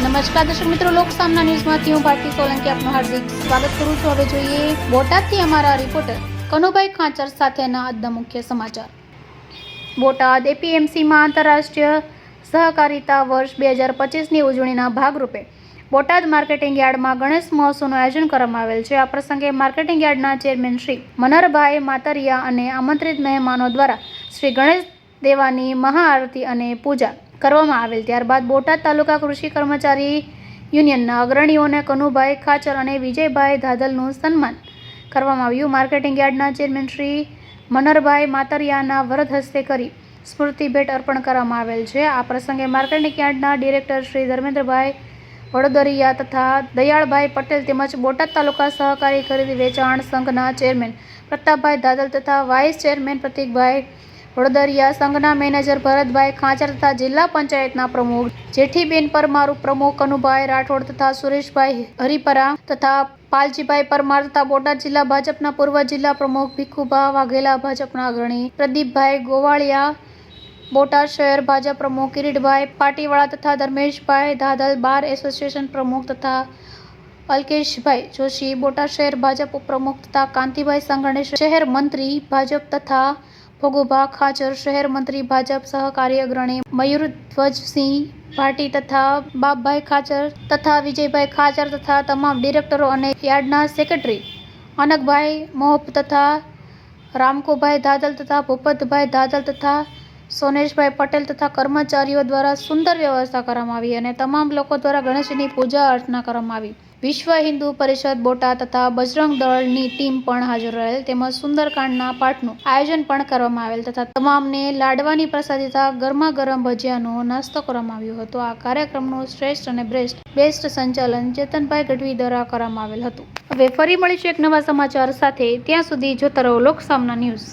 નમસ્કાર દર્શક મિત્રો, લોક સામના ન્યૂઝમાંથી હું ભારતી સોલંકી આપનું હાર્દિક સ્વાગત કરું છું. હવે જોઈએ બોટાદથી અમારા રિપોર્ટર કનુભાઈ ખાંચર સાથેના આજના મુખ્ય સમાચાર. બોટાદ એપીએમસીમાં આંતરરાષ્ટ્રીય સહકારિતા વર્ષ બે હજાર પચીસની ઉજવણીના ભાગરૂપે બોટાદ માર્કેટિંગ યાર્ડમાં ગણેશ મહોત્સવનું આયોજન કરવામાં આવેલ છે. આ પ્રસંગે માર્કેટિંગ યાર્ડના ચેરમેન શ્રી મનરભાઈ માતરિયા અને આમંત્રિત મહેમાનો દ્વારા શ્રી ગણેશ દેવાની મહાઆરતી અને પૂજા કરવામાં આવેલ. ત્યારબાદ બોટાદ તાલુકા કૃષિ કર્મચારી યુનિયનના અગ્રણીઓને કનુભાઈ ખાચર અને વિજયભાઈ ધાદલનું સન્માન કરવામાં આવ્યું. માર્કેટિંગ યાર્ડના ચેરમેન શ્રી મનરભાઈ માતરિયાના વરદ હસ્તે કરી સ્મૃતિ ભેટ અર્પણ કરવામાં આવેલ છે. આ પ્રસંગે માર્કેટિંગ યાર્ડના ડિરેક્ટર શ્રી ધર્મેન્દ્રભાઈ વડોદરિયા તથા દયાળભાઈ પટેલ તેમજ બોટાદ તાલુકા સહકારી ખરીદી વેચાણ સંઘના ચેરમેન પ્રતાપભાઈ દાદલ તથા વાઇસ ચેરમેન પ્રતિકભાઈ વડોદરિયા સંઘના મેનેજર ભરતભાઈ ખાંચર તથા જિલ્લા પંચાયતના પ્રમુખ જેઠીબેન પરમાર, પ્રમુખ કનુભાઈ રાઠોડ તથા સુરેશભાઈ હરિપરા તથા પાલજીભાઈ પરમાર તથા બોટાદ જિલ્લા ભાજપના પૂર્વ જિલ્લા પ્રમુખ ભીખુભા વાઘેલા, ભાજપના અગ્રણી પ્રદીપભાઈ ગોવાળિયા, બોટાદ શહેર ભાજપ પ્રમુખ કિરીટભાઈ પાટીવાળા તથા ધર્મેશભાઈ દાદલ બાર એસોસિએશન પ્રમુખ તથા અલ્કેશભાઈ જોશી, બોટાદ શહેર ભાજપ ઉપપ્રમુખ તથા કાંતિભાઈ સંઘાણી શહેર મંત્રી ભાજપ તથા ભોગુભા ખાચર શહેર મંત્રી ભાજપ સહકારી અગ્રણી મયુર ધ્વજસિંહ ભાટી તથા બાપભાઈ ખાચર તથા વિજયભાઈ ખાચર તથા તમામ ડિરેક્ટરો અને યાર્ડના સેક્રેટરી અનકભાઈ મોહપ તથા રામકોભાઈ દાદલ તથા ભૂપતભાઈ દાદલ તથા સોનેશભાઈ પટેલ તથા કર્મચારીઓ દ્વારા સુંદર વ્યવસ્થા કરવામાં આવી અને તમામ લોકો દ્વારા ગણેશજીની પૂજા અર્ચના કરવામાં આવી. વિશ્વ હિન્દુ પરિષદ બોટાદ તથા બજરંગ દળની ટીમ પણ હાજર રહેલ તેમજ સુંદરકાંડના પાઠનું આયોજન પણ કરવામાં આવેલ તથા તમામને લાડવાની પ્રસાદી તથા ગરમા ગરમ ભજીયાનો નાસ્તો કરવામાં આવ્યો હતો. આ કાર્યક્રમનું શ્રેષ્ઠ અને બેસ્ટ બેસ્ટ સંચાલન ચેતનભાઈ ગઢવી દ્વારા કરવામાં આવેલ હતું. હવે ફરી મળીશું એક નવા સમાચાર સાથે. ત્યાં સુધી જોતા રહો લોક સામના ન્યૂઝ.